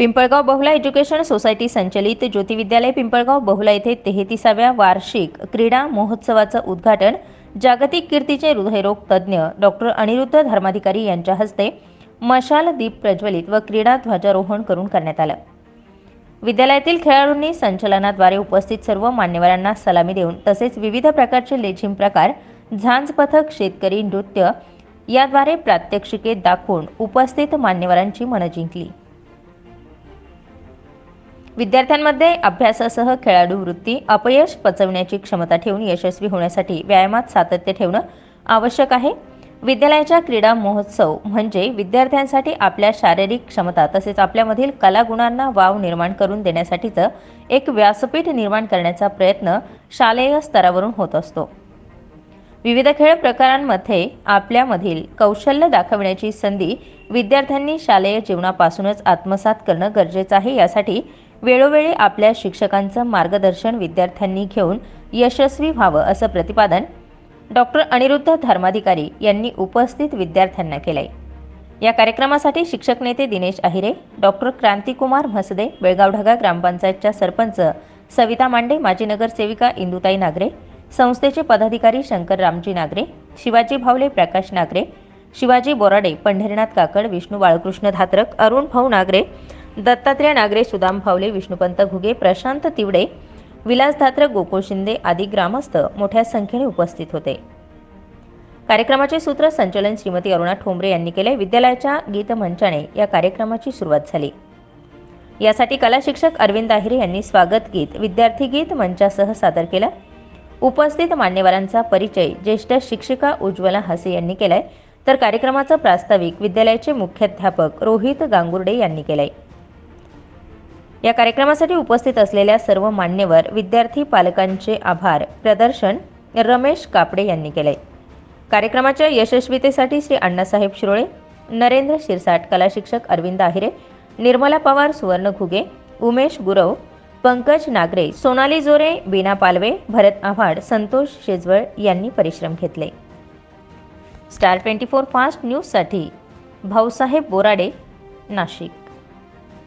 पिंपळगाव बहुला education society संचलित ज्योती विद्यालय पिंपळगाव बहुला येथे तेहतीसाव्या वार्षिक क्रीडा महोत्सवाचं उद्घाटन जागतिक कीर्तीचे हृदयरोग तज्ज्ञ डॉक्टर अनिरुद्ध धर्माधिकारी यांच्या हस्ते मशाल दीप प्रज्वलित व क्रीडा ध्वजारोहण करून करण्यात आलं. विद्यालयातील खेळाडूंनी संचलनाद्वारे उपस्थित सर्व मान्यवरांना सलामी देऊन तसेच विविध प्रकारचे लेझिम प्रकार झांज पथक शेतकरी नृत्य याद्वारे प्रात्यक्षिके दाखवून उपस्थित मान्यवरांची मनं जिंकली. विद्यार्थ्यांमध्ये अभ्यासासह खेळाडू वृत्ती अपयश पचवण्याची क्षमता ठेवून यशस्वी होण्यासाठी व्यायामात सातत्य ठेवणं आवश्यक आहे. विद्यालयाच्या क्रीडा महोत्सव म्हणजे विद्यार्थ्यांसाठी आपल्या शारीरिक क्षमता तसेच आपल्यामधील कलागुणांना वाव निर्माण करून देण्यासाठीचं एक व्यासपीठ निर्माण करण्याचा प्रयत्न शालेय स्तरावरून होत असतो. विविध खेळ प्रकारांमध्ये आपल्यामधील कौशल्य दाखविण्याची संधी विद्यार्थ्यांनी शालेय जीवनापासूनच आत्मसात करणं गरजेचं आहे यासाठी वेळोवेळी आपल्या शिक्षकांचं मार्गदर्शन विद्यार्थ्यांनी घेऊन यशस्वी व्हावं असं प्रतिपादन डॉक्टर अनिरुद्ध धर्माधिकारी यांनी उपस्थित विद्यार्थ्यांना केलंय. या कार्यक्रमासाठी शिक्षक नेते दिनेश अहिरे डॉक्टर क्रांतिकुमार म्हसदे बेळगाव ढगा ग्रामपंचायतच्या सरपंच सविता मांडे माजी नगरसेविका इंदुताई नागरे संस्थेचे पदाधिकारी शंकर रामजी नागरे शिवाजी भावले प्रकाश नागरे शिवाजी बोराडे पंढरीनाथ काकड विष्णू बाळकृष्ण धात्रक अरुण भाऊ नागरे दत्तात्रय नागरे सुदाम भावले विष्णुपंत घुगे प्रशांत तिवडे विलास धात्र गोकुळ शिंदे आदी ग्रामस्थ मोठ्या संख्येने उपस्थित होते. कार्यक्रमाचे सूत्र संचलन श्रीमती अरुणा ठोंबरे यांनी केले. विद्यालयाच्या गीतमंचाने या कार्यक्रमाची सुरुवात झाली. यासाठी कला शिक्षक अरविंद आहिरे यांनी स्वागत गीत विद्यार्थी गीत मंचासह सादर केलं. उपस्थित मान्यवरांचा परिचय ज्येष्ठ शिक्षिका उज्ज्वला हसे यांनी केलाय. तर कार्यक्रमाचं प्रास्ताविक विद्यालयाचे मुख्याध्यापक रोहित गांगुर्डे यांनी केलंय. या कार्यक्रमासाठी उपस्थित असलेल्या सर्व मान्यवर विद्यार्थी पालकांचे आभार. प्रदर्शन रमेश कापडे यांनी केले. कार्यक्रमाच्या यशस्वीतेसाठी श्री अण्णासाहेब शिरोळे नरेंद्र शिरसाट कला शिक्षक अरविंद आहिरे निर्मला पवार सुवर्ण घुगे उमेश गुरव पंकज नागरे सोनाली जोरे बीना पालवे भरत आव्हाड संतोष शेजवळ यांनी परिश्रम घेतले. स्टार ट्वेंटी फोर फास्ट न्यूजसाठी भाऊसाहेब बोराडे नाशिक.